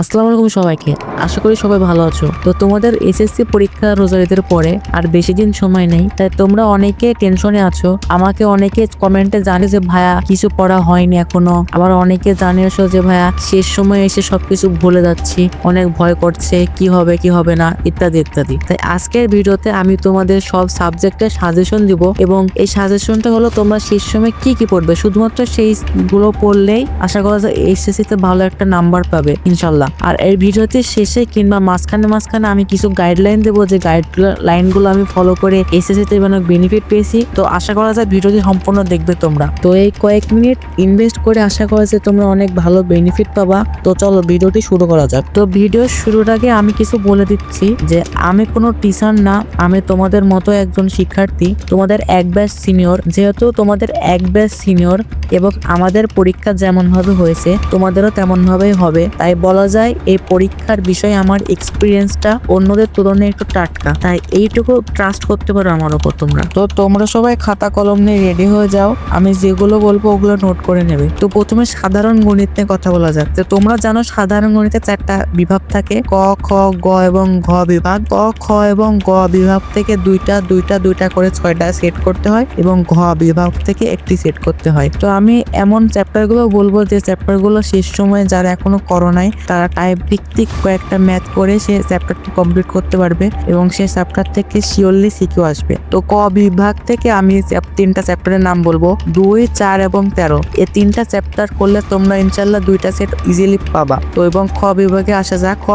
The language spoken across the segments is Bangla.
আসসালামু আলাইকুম সবাইকে। আশা করি সবাই ভালো আছো। তো তোমাদের এসএসসি পরীক্ষা রোজারিদের পরে আর বেশি দিন সময় নেই, তাই তোমরা অনেকে টেনশনে আছো। আমাকে অনেকে কমেন্টে জানে যে, ভাইয়া, কিছু পড়া হয়নি এখনও। আবার অনেকে জানিয়েছো যে, ভাইয়া, শেষ সময় এসে সবকিছু ভুলে যাচ্ছি। অনেক ভয় করছে, কি হবে কি হবে না? ইত্যাদি ইত্যাদি। তাই আজকের ভিডিওতে আমি তোমাদের সব সাবজেক্টের সাজেশন দিব এবং এই সাজেশনটা হলো, তোমরা শেষ সময় কি কি পড়বে? শুধুমাত্র সেই গুলো পড়লেই আশা করা যায় এইচএসসি তে ভালো একটা নাম্বার পাবে, ইনশাল্লাহ। আর এই ভিডিওতে শেষে কিংবা মাঝখানে মাঝখানে আমি কিছু গাইডলাইন দেবো যে গাইড লাইনগুলো আমি ফলো করে এসএসসি তে অনেক বেনিফিট পেয়েছি। তো আশা করা যায় ভিডিওটি সম্পূর্ণ দেখবে তোমরা। তো এই কয়েক মিনিট ইনভেস্ট করে আশা করা যায় তোমরা অনেক ভালো বেনিফিট পাবা। তো চলো ভিডিওটি শুরু করা যাক। তো ভিডিও শুরুর আগে আমি কিছু বলে দিচ্ছি যে আমি কোনো টিচার না, আমি তোমাদের মতো একজন শিক্ষার্থী, তোমাদের এক ব্যাচ সিনিয়র যেহেতু তোমাদের এক ব্যাচ সিনিয়র এবং আমাদের পরীক্ষা যেমন ভাবে হয়েছে, তোমাদেরও তেমন ভাবেই হবে। তাই বলা যায় এই পরীক্ষার বিষয়ে আমার এক্সপিরিয়েন্সটা অন্যদের তুলনায় একটু টাটকা। তাই এইটুকু ট্রাস্ট করতে পারো আমার উপর তোমরা। তো তোমরা সবাই খাতা কলম নিয়ে রেডি হয়ে যাও। আমি যেগুলো বলব ওগুলো নোট করে নেবে। তো প্রথমে সাধারণ গণিত নিয়ে কথা বলা যাক। তো তোমরা জানো সাধারণ গণিতে চারটা বিভাগ থাকে। ক, খ, গ এবং ঘ বিভাগ। ক, খ এবং গ বিভাগ থেকে দুইটা দুইটা দুইটা করে ছয়টা সেট করতে হয় এবং ঘ বিভাগ থেকে একটি সেট করতে হয়। তো আমি এমন চ্যাপ্টারগুলো বলব যে চ্যাপ্টারগুলো শেষ সময়ে যারা এখনও করো নাই, তারা টাইপ ভিত্তিক কয়েকটা ম্যাথ করে সে চ্যাপ্টারটি কমপ্লিট করতে পারবে এবং সে চ্যাপ্টার থেকে শিওরলি শিখেও আসবে। তো ক বিভাগ থেকে আমি তিনটা চ্যাপ্টারের নাম বলব। দুই, চার এবং তেরো। এই তিনটা চ্যাপ্টার করলে তোমরা ইনশাল্লাহ দুইটা সেট ইজিলি পাবা। তো এবং খ বিভাগে আসা যাক। খ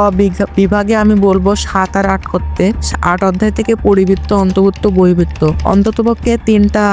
বিভাগে আমি বলব সাত আর আট করতে। আট অধ্যায় থেকে পরিবৃত্ত, অন্তর্ভুক্ত, বহিবৃত্ত। অন্ততপক্ষে তিনটা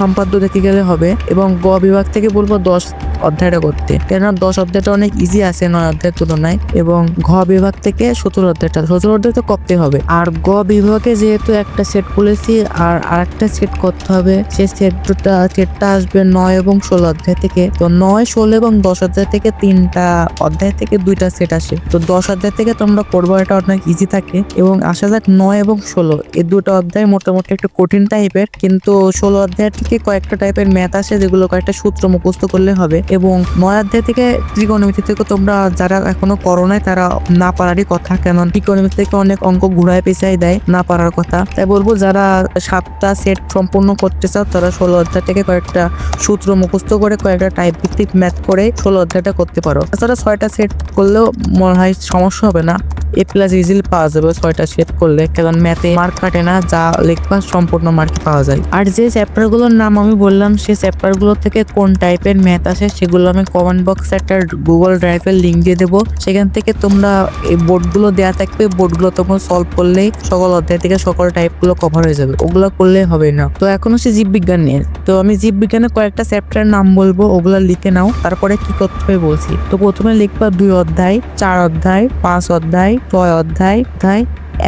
সম্পাদ্য দেখে গেলে হবে এবং গ বিভাগ থেকে বলব দশ অধ্যায়টা করতে। কেননা দশ অধ্যায়টা অনেক ইজি আছে, নয় অধ্যায়ের তুলনায়। এবং ঘ বিভাগ থেকে সতেরো অধ্যায়টা, সতেরো অধ্যায় তো করতে হবে। আর গ বিভাগে যেহেতু একটা সেট খুলেছি আর আরেকটা সেট করতে হবে, সে সেটটা সেটটা আসবে নয় এবং ষোলো অধ্যায় থেকে। তো নয়, ষোলো এবং দশ অধ্যায় থেকে তিনটা অধ্যায় থেকে দুইটা সেট আসে। তো দশ অধ্যায় থেকে তোমরা করব, এটা অনেক ইজি থাকে। এবং আসা যাক নয় এবং ষোলো, এই দুটো অধ্যায় মোটামুটি একটু কঠিন টাইপের কিন্তু ষোলো অধ্যায় থেকে কয়েকটা টাইপের ম্যাথ আসে, যেগুলো কয়েকটা সূত্র মুখস্থ করলে হবে। এবং নয় অধ্যায় থেকে ত্রিকোণমিতি থেকে তোমরা যারা এখনও করো নাই তারা না পারারই কথা কেন ইকোনমিক্স থেকে অনেক অঙ্ক ঘুরায় পেছাই দেয় না পারার কথা। তাই বলব, যারা সাতটা সেট সম্পূর্ণ করতে চাও, তারা ষোলো অধ্যায় থেকে কয়েকটা সূত্র মুখস্থ করে, কয়েকটা টাইপ ভিত্তিক ম্যাথ করে ষোলো অধ্যায়টা করতে পারো। তাছাড়া ছয়টা সেট করলেও মনে হয় সমস্যা হবে না। এ প্লাস ইজিলি পাওয়া যাবে, ছয়টা সেট করলে। কারণ ম্যাথে মার্ক কাটে না, যা লিখবা সম্পূর্ণ মার্ক পাওয়া যায়। আর যে চ্যাপ্টারগুলোর নাম আমি বললাম সেই চ্যাপ্টারগুলো থেকে কোন টাইপের ম্যাথ আসে, সেগুলো আমি কমেন্ট বক্সে একটা গুগল ড্রাইভের লিঙ্ক দিয়ে দেবো। সেখান থেকে তোমরা এই বোর্ডগুলো দেওয়া থাকবে বোর্ডগুলো তোমরা সলভ করলেই সকল অধ্যায় থেকে সকল টাইপগুলো কভার হয়ে যাবে। ওগুলো করলে হবে না। তো এখন হচ্ছে জীববিজ্ঞান নিয়ে। তো আমি জীববিজ্ঞানের কয়েকটা চ্যাপ্টারের নাম বলব, ওগুলো লিখে নাও। তারপরে কি করতে হবে বলছি। তো প্রথমে লিখবা দুই অধ্যায়, চার অধ্যায়, পাঁচ অধ্যায় ছয় অধ্যায় অধ্যায়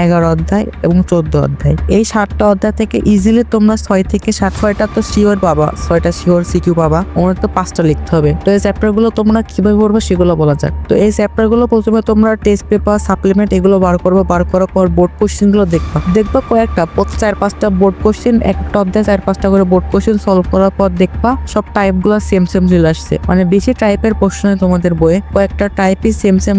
এগারো অধ্যায় এবং চোদ্দ অধ্যায়। এই সাতটা অধ্যায় থেকে ইজিলি তোমরা ছয় থেকে সাত, ছয়টা তো শিওর পাবা। ছয়টা শিওর সিকিউ পাবা। ওনার তো পাঁচটা লিখতে হবে। তো এই চ্যাপ্টারগুলো তোমরা কীভাবে পড়বে সেগুলো বলা যাক। তো এই চ্যাপ্টারগুলো প্রথমে তোমরা টেস্ট পেপার সাপ্লিমেন্ট এগুলো বার করব। বার করার পর বোর্ড কোশ্চেনগুলো দেখবা। দেখবা কয়েকটা চার, পাঁচটা বোর্ড কোশ্চেন একটা অধ্যায় চার, পাঁচটা করে বোর্ড কোশ্চেন সলভ করার পর দেখবা সব টাইপগুলো সেম সেম চলে আসছে। মানে বেশি টাইপের প্রশ্ন তোমাদের বইয়ে। কয়েকটা টাইপই সেম সেম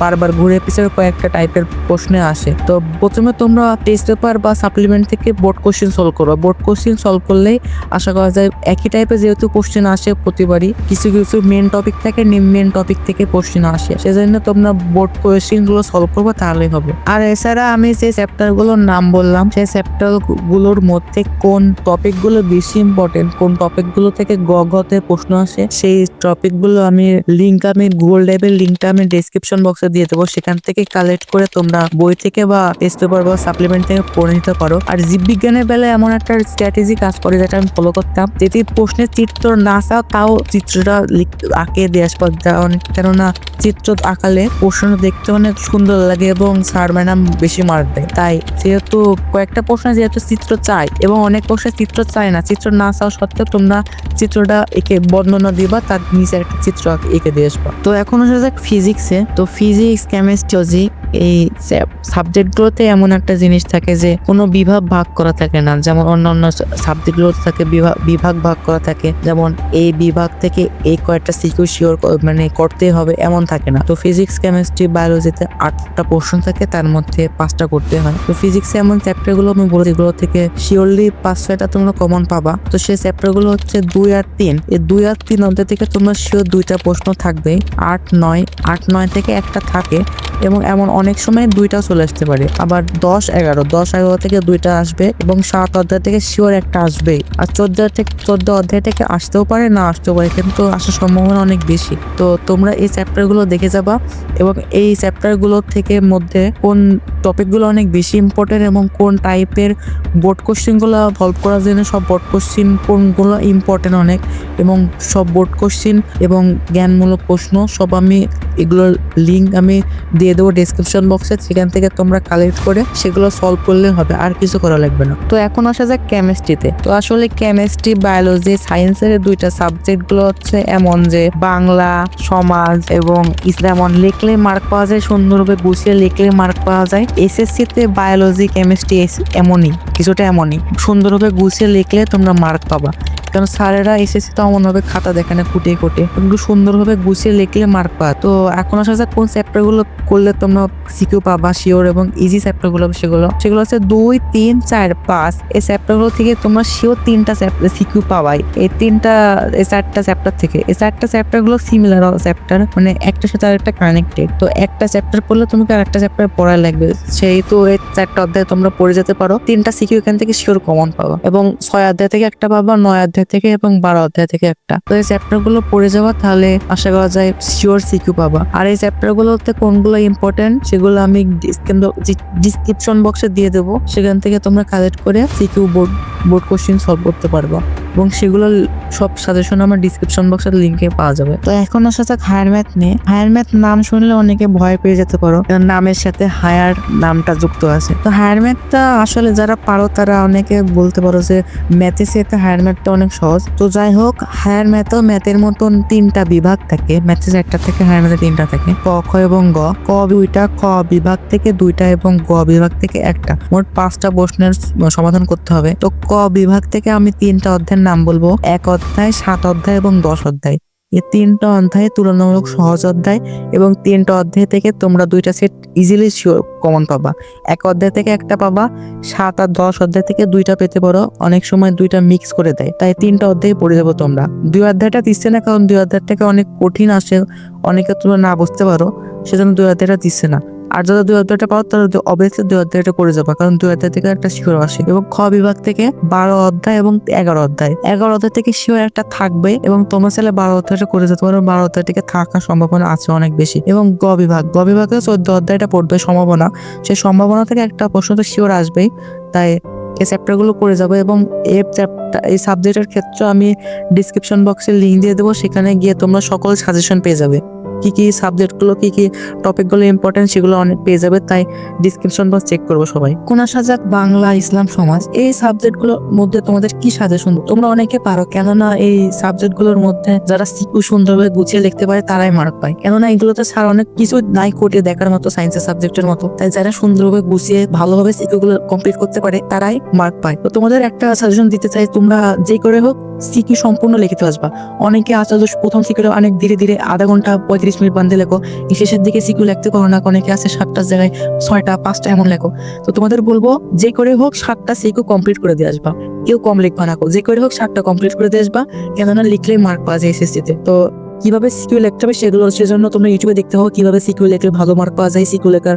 বারবার ঘুরে পিছিয়ে কয়েকটা টাইপের প্রশ্নে আসে। তো প্রথমে তোমরা টেস্ট পেপার বা সাপ্লিমেন্ট থেকে বোর্ড কোশ্চেন সলভ করো। বোর্ড কোশ্চেন সলভ করলেই আশা করা যায় একই টাইপের যেহেতু কোশ্চেন আসে প্রতিবারই, কিছু কিছু মেন টপিক থেকে মেন টপিক থেকে কোশ্চেন আসে। সেজন্য তোমরা বোর্ড কোশ্চেনগুলো সলভ করব, তাহলেই হবে। আর এছাড়া আমি যে চ্যাপ্টারগুলোর নাম বললাম, সেই চ্যাপ্টারগুলোর মধ্যে কোন টপিকগুলো বেশি ইম্পর্টেন্ট কোন টপিকগুলো থেকে গ গতে প্রশ্ন আসে, সেই টপিকগুলো আমি লিঙ্ক আমি গুগল ড্রাইভের লিঙ্কটা আমি ডেসক্রিপশন বক্সে দিয়ে দেবো। সেখান থেকে কালেক্ট করে তোমরা বই থেকে বা টেস্ট পেপার বা সাপ্লিমেন্ট থেকে পড়ে নিতে পারো। আর জীববিজ্ঞানের বেলায় এমন একটা স্ট্র্যাটেজি কাজ করে যেটা আমি ফলো করতাম যদি প্রশ্নের চিত্র না চাও তাও চিত্রটা আঁকে দিয়ে আসবা কেননা চিত্র আঁকালে প্রশ্ন দেখতে অনেক সুন্দর লাগে এবং স্যার ম্যাডাম বেশি মার দেয়। তাই যেহেতু কয়েকটা প্রশ্নে যেহেতু চিত্র চাই এবং অনেক প্রশ্নে চিত্র চায় না, চিত্র না চাও সত্ত্বেও তোমরা চিত্রটা এঁকে বর্ণনা দিবা, তার নিচে একটা চিত্র এঁকে দিয়ে আসবা তো এখন হচ্ছে যাক ফিজিক্সে তো ফিজিক্স কেমিস্ট্রি এই সাবজেক্ট সাবজেক্টগুলোতে এমন একটা জিনিস থাকে যে কোনো বিভাগ ভাগ করা থাকে না। যেমন অন্যান্য সাবজেক্টগুলোতে থাকে বিভাগ ভাগ করা থাকে। যেমন এই বিভাগ থেকে এই কয়েকটা সিকিউ শিওর মানে করতে হবে এমন থাকে না। তো ফিজিক্স কেমিস্ট্রি বায়োলজিতে আটটা পোর্শন থাকে, তার মধ্যে পাঁচটা করতে হয়। তো ফিজিক্সে এমন চ্যাপ্টারগুলো আমি বলে এগুলো থেকে শিওরলি পাঁচ, ছয়টা তোমরা কমন পাবা। তো সেই চ্যাপ্টারগুলো হচ্ছে দুই আর তিন। এই দুই আর তিন অধ্যায় থেকে তোমরা শিওর দুইটা প্রশ্ন থাকবে আট, নয় আট, নয় থেকে একটা থাকে এবং এমন অনেক সময় দুইটা চলে আসতে পারে। আবার দশ এগারো দশ এগারো থেকে দুইটা আসবে এবং সাত অধ্যায় থেকে শিওর একটা আসবে। আর চোদ্দ থেকে, চোদ্দ অধ্যায় থেকে আসতেও পারে, না আসতেও পারে, কিন্তু আসার সম্ভাবনা অনেক বেশি। তো তোমরা এই চ্যাপ্টারগুলো দেখে যাবা এবং এই চ্যাপ্টারগুলো থেকে মধ্যে কোন টপিকগুলো অনেক বেশি ইম্পর্টেন্ট এবং কোন টাইপের বোর্ড কোশ্চেনগুলো সলভ করার জন্য সব বোর্ড কোশ্চেন কোনগুলো ইম্পর্টেন্ট অনেক এবং সব বোর্ড কোশ্চেন এবং জ্ঞানমূলক প্রশ্ন সব আমি এগুলোর লিঙ্ক আমি দিয়ে দেবো ডিসক্রিপশন বক্সে সেখান থেকে তোমরা কালেক্ট করে সেগুলো সলভ করলে হবে, আর কিছু করা লাগবে না। তো এখন আসা যাক কেমিস্ট্রিতে তো। আসলে কেমিস্ট্রি বায়োলজি সায়েন্সের দুইটা সাবজেক্টগুলো হচ্ছে এমন যে বাংলা, সমাজ এবং ইসলাম লিখলে মার্ক পাওয়া যায়, সুন্দরভাবে গুছিয়ে লিখলে মার্ক পাওয়া যায়। এসএসসি তে বায়োলজি কেমিস্ট্রি এমনই, কিছুটা এমনই। সুন্দরভাবে গুছিয়ে লিখলে তোমরা মার্ক পাবা। কারণ স্যারেরা এসেছে তো এমনভাবে খাতা দেখে না কুটে কুটে একটু সুন্দরভাবে গুছিয়ে লিখলে মার্ক পাওয়া তো এখন আসা যাক কোন চ্যাপ্টারগুলো করলে তোমরা সিকিউ পাবা শিওর এবং ইজি চ্যাপ্টারগুলো সেগুলো? সেগুলো হচ্ছে দুই, তিন, চার, পাঁচ। এই চ্যাপ্টারগুলো থেকে তোমরা শিওর তিনটা সিকিউ পাবাই। এই তিনটা, এই চারটা চ্যাপ্টার থেকে। এই চারটা চ্যাপ্টারগুলো সিমিলার চ্যাপ্টার মানে একটার সাথে আরেকটা কানেক্টেড তো একটা চ্যাপ্টার পড়লে তোমাকে আরেকটা চ্যাপ্টার পড়া লাগবে? সেই তো এই চারটা অধ্যায় তোমরা পড়ে যেতে পারো। তিনটা সিকিউ এখান থেকে শিওর কমন পাবা। এবং ছয় অধ্যায় থেকে একটা পাবা, নয় অধ্যায় থেকে এবং বারো অধ্যায় থেকে একটা। তো এই চ্যাপ্টারগুলো পড়ে যাওয়া তাহলে আশা করা যায় শিওর সিকিউ পাবা। আর এই চ্যাপ্টার গুলোতে কোনগুলো ইম্পর্টেন্ট সেগুলো আমি ডিসক্রিপশন বক্সে দিয়ে দেবো। সেখান থেকে তোমরা কালেক্ট করে CQ board board question solve করতে পারবা। এবং সেগুলো সব সাজেশন আমার ডিসক্রিপশন বক্সের লিঙ্কে পাওয়া যাবে। তো এখন আসা যাক হায়ার ম্যাথ নিয়ে হায়ার ম্যাথ নাম শুনলে অনেকে ভয় পেয়ে যেতে পারো। নামের সাথে হায়ার নামটা যুক্ত আছে। তো হায়ার ম্যাথটা আসলে যারা পারো তারা অনেকে বলতে পারো যে ম্যাথের সাথে হায়ার ম্যাথটা অনেক সহজ। তো যাই হোক হায়ার ম্যাথও ম্যাথের মতন তিনটা বিভাগ থাকে। ম্যাথের একটা থেকে হায়ার ম্যাথে তিনটা থাকে। ক, খ এবং গ। ক দুইটা ক বিভাগ থেকে দুইটা এবং গ বিভাগ থেকে একটা। মোট পাঁচটা প্রশ্নের সমাধান করতে হবে। তো ক বিভাগ থেকে আমি তিনটা অধ্যায়ের নাম বলব? এক অধ্যায়, সাত অধ্যায় এবং দশ অধ্যায়। এই তিনটা অধ্যায় তুলনামূলক সহজ অধ্যায় এবং তিনটা অধ্যায় থেকে তোমরা দুইটা সেট ইজিলি শিওর কমন পাবা। এক অধ্যায় থেকে একটা পাবা, সাত আর দশ অধ্যায় থেকে দুইটা পেতে পারো। অনেক সময় দুইটা মিক্স করে দেয়, তাই তিনটা অধ্যায় পড়ে যাব তোমরা। দুই অধ্যায়টা দিচ্ছে না, কারণ দুই অধ্যায় থেকে অনেক কঠিন আসে অনেকে তোমরা না বুঝতে পারো, সেজন্য দুই অধ্যায়টা দিচ্ছে না। আর যারা দুই অধ্যায়টা পাও তারা অবভিয়াসলি দুই অধ্যায়টা করে যাবে, কারণ দুই অধ্যায় থেকে একটা শিওর আসে। এবং খ বিভাগ থেকে বারো অধ্যায় এবং এগারো অধ্যায়। এগারো অধ্যায় থেকে শিওর একটা থাকবে এবং তোমার ছেলে বারো অধ্যায়টা করে যেতে পারো, বারো অধ্যায় থেকে থাকার সম্ভাবনা আছে অনেক বেশি। এবং গ বিভাগ গ বিভাগে চোদ্দ অধ্যায়টা পড়বে সম্ভাবনা। সেই সম্ভাবনা থেকে একটা প্রশ্ন তো শিওর আসবেই। তাই এই চ্যাপ্টারগুলো করে যাব এবং এই চ্যাপ্টার এই সাবজেক্টের ক্ষেত্রে আমি ডিসক্রিপশন বক্সে লিঙ্ক দিয়ে দেবো, সেখানে গিয়ে তোমরা সকল সাজেশন পেয়ে যাবে। কি কি সাবজেক্টগুলো কি কি টপিকগুলো ইম্পর্টেন্ট সেগুলো অনেক পেয়ে যাবে, তাই ডিসক্রিপশন বক্স চেক করব সবাই। কোন সাজাক বাংলা ইসলাম সমাজ, এই সাবজেক্টগুলোর মধ্যে তোমাদের কি সাজেশন তোমরা অনেকে পারো, কেননা এই সাবজেক্টগুলোর মধ্যে যারা সুন্দরভাবে গুছিয়ে লিখতে পারে, তারাই মার্ক পায়। কেননা এগুলোতে স্যার অনেক কিছু নাই কোটে দেখার মতো সায়েন্সের সাবজেক্টের মতো। তাই যারা সুন্দরভাবে গুছিয়ে, ভালোভাবে সিকুগুলো কমপ্লিট করতে পারে, তারাই মার্ক পায়। তো তোমাদের একটা সাজেশন দিতে চাই, তোমরা যে করে হোক সিকি সম্পূর্ণ লিখিতে আসবা অনেকে আসা প্রথম সিকিউটা অনেক ধীরে ধীরে আধা ঘণ্টা পঁয়ত্রিশ মিনিট বান্ধে লেখো। শেষের দিকে সিকিউ লিখতে পারো না, অনেকে আছে সাতটার জায়গায় ছয়টা, পাঁচটা এমন লেখো। তো তোমাদের বলব, যে করে হোক সাতটা সিকিউ কমপ্লিট করে দিয়ে আসবা। কেউ কম লিখবা না যে করে হোক সাতটা কমপ্লিট করে দিয়ে আসবা। কেননা লিখলেই মার্ক পাওয়া যায় এসএসসিতে তো কীভাবে সিকিউ লিখতে হবে সেগুলো সেজন্য তোমরা ইউটিউবে দেখতে হবে কীভাবে সিকিউ লিখলে ভালো মার্ক পাওয়া যায় সিকিউ লেখার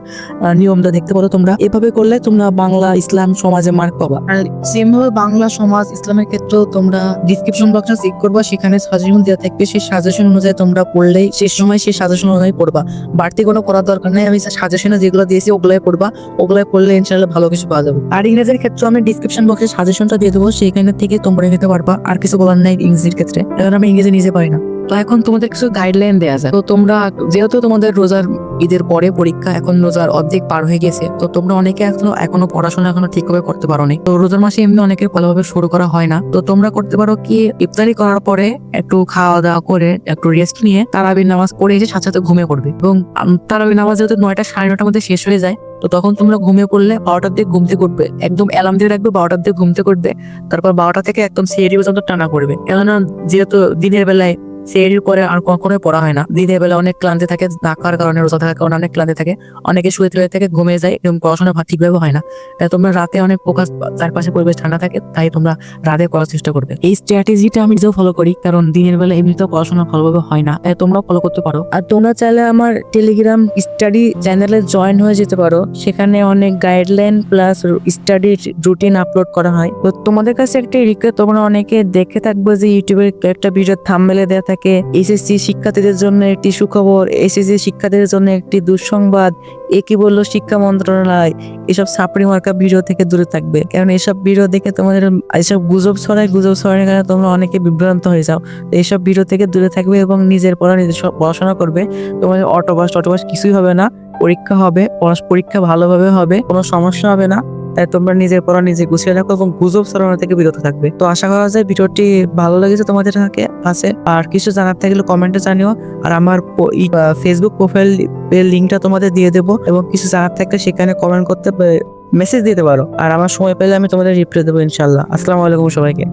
নিয়মটা দেখতে পারো তোমরা। এভাবে করলে তোমরা বাংলা, ইসলাম সমাজে মার্ক পাবা। আর সেম ভাবে বাংলা সমাজ, ইসলামের ক্ষেত্রেও তোমরা ডিসক্রিপশন বক্সে চেক করবা, সেখানে সাজেশন দেওয়া থাকবে। সেই সাজেশন অনুযায়ী তোমরা পড়লেই, শেষ সময় সেই সাজেশন অনুযায়ী পড়বা। বাড়তি কোনো করার দরকার নেই, আমি সাজেশনে যেগুলো দিয়েছি ওগুলাই পড়বা। ওগুলাই পড়লে ইনশাল্লাহ ভালো কিছু পাওয়া যাবে। আর ইংরেজির ক্ষেত্রে আমি ডিসক্রিপশন বক্সে সাজেশনটা দিয়ে দেবো, সেখানে থেকে তোমরা নিতে পারবা। আর কিছু বলার নাই ইংরেজির ক্ষেত্রে। কারণ আমি ইংরেজি নিজে পারি না। তো এখন তোমাদের কিছু গাইডলাইন দেওয়া যায় তো তোমরা, যেহেতু তোমাদের রোজার ঈদের পরে পরীক্ষা, এখন রোজার অর্ধেক পার হয়ে গেছে, তো তোমরা অনেকে এখনও এখনও পড়াশোনা এখনও ঠিকভাবে করতে পারো নি তো রোজার মাসে এমনি অনেকের ভালোভাবে শুরু করা হয় না। তো তোমরা করতে পারো কি, ইফতারি করার পরে একটু খাওয়া দাওয়া করে, একটু রেস্ট নিয়ে তারাবির নামাজ পড়ে এসে সাথে সাথে ঘুমিয়ে পড়বে। এবং তারাবির নামাজ যেহেতু নয়টা, সাড়ে নটার মধ্যে শেষ হয়ে যায়, তো তখন তোমরা ঘুমিয়ে পড়লে বারোটার দিকে ঘুমতে করবে একদম অ্যালার্ম দিয়ে রাখবে, বারোটার দিকে ঘুমতে করবে তারপর বারোটা থেকে একদম সিএডি পর্যন্ত টানা করবে। কেননা, যেহেতু দিনের বেলায় সিএডির পরে আর কখনোই পড়া হয় না। দিনের বেলা অনেক ক্লান্তি থাকে থাকার কারণে রোজা থাকার কারণে অনেক ক্লান্তি থাকে। অনেকে শুয়ে শুয়ে থেকে ঘুমিয়ে যায়, এবং পড়াশোনা ঠিকভাবে হয় না। তাই তোমরা রাতে অনেক ফোকাস চারপাশে পরিবেশ ঠান্ডা থাকে, তাই তোমরা রাতে করার চেষ্টা করবে। এই স্ট্র্যাটেজিটা আমি নিজেও ফলো করি, কারণ দিনের বেলা এমনিতেও পড়াশোনা ভালোভাবে হয় না। তাই তোমরা ফলো করতে পারো। আর তোমরা চাইলে আমার টেলিগ্রাম স্টাডি চ্যানেলে জয়েন হয়ে যেতে পারো। সেখানে অনেক guideline plus study routine upload করা হয়। তো তোমাদের কাছে একটা রিকোয়েস্ট তোমরা অনেকে দেখে থাকবে যে ইউটিউবে একটা ভিডিও থাম্বনেলে দেওয়া থাকে। এসএসসি শিক্ষার্থীদের জন্য একটি সুখবর এসএসসি শিক্ষার্থীদের জন্য একটি দুঃসংবাদ। এ কি বলল শিক্ষা মন্ত্রণালয়? এসব সাপড়ি মার্কা ভিডিও থেকে দূরে থাকবে। কারণ এসব ভিডিও দেখে তোমাদের, এসব গুজব ছড়ায়, গুজব ছড়ানোর কারণে তোমরা অনেকে বিভ্রান্ত হয়ে যাও। তো এইসব ভিডিও থেকে দূরে থাকবে এবং নিজের পড়া নিজের সব পড়াশোনা করবে। তোমাদের অটোবাস টটোবাস কিছুই হবে না। পরীক্ষা হবে পরীক্ষা ভালোভাবে হবে, কোনো সমস্যা হবে না। তাই তোমরা নিজের পড়া নিজে গুছিয়ে রাখো এবং গুজব ছড়ানো থেকে বিরত থাকবে। তো আশা করা যায় ভিডিওটি ভালো লেগেছে তোমাদের থাকে আছে। আর কিছু জানার থাকলে কমেন্টে জানিও। আর আমার ফেসবুক প্রোফাইল লিঙ্কটা তোমাদের দিয়ে দেবো এবং কিছু জানার থাকলে সেখানে কমেন্ট করতে মেসেজ দিতে পারো। আর আমার সময় পেলে আমি তোমাদের রিপ্লাই দেবো ইনশাল্লাহ আসসালামু আলাইকুম সবাইকে।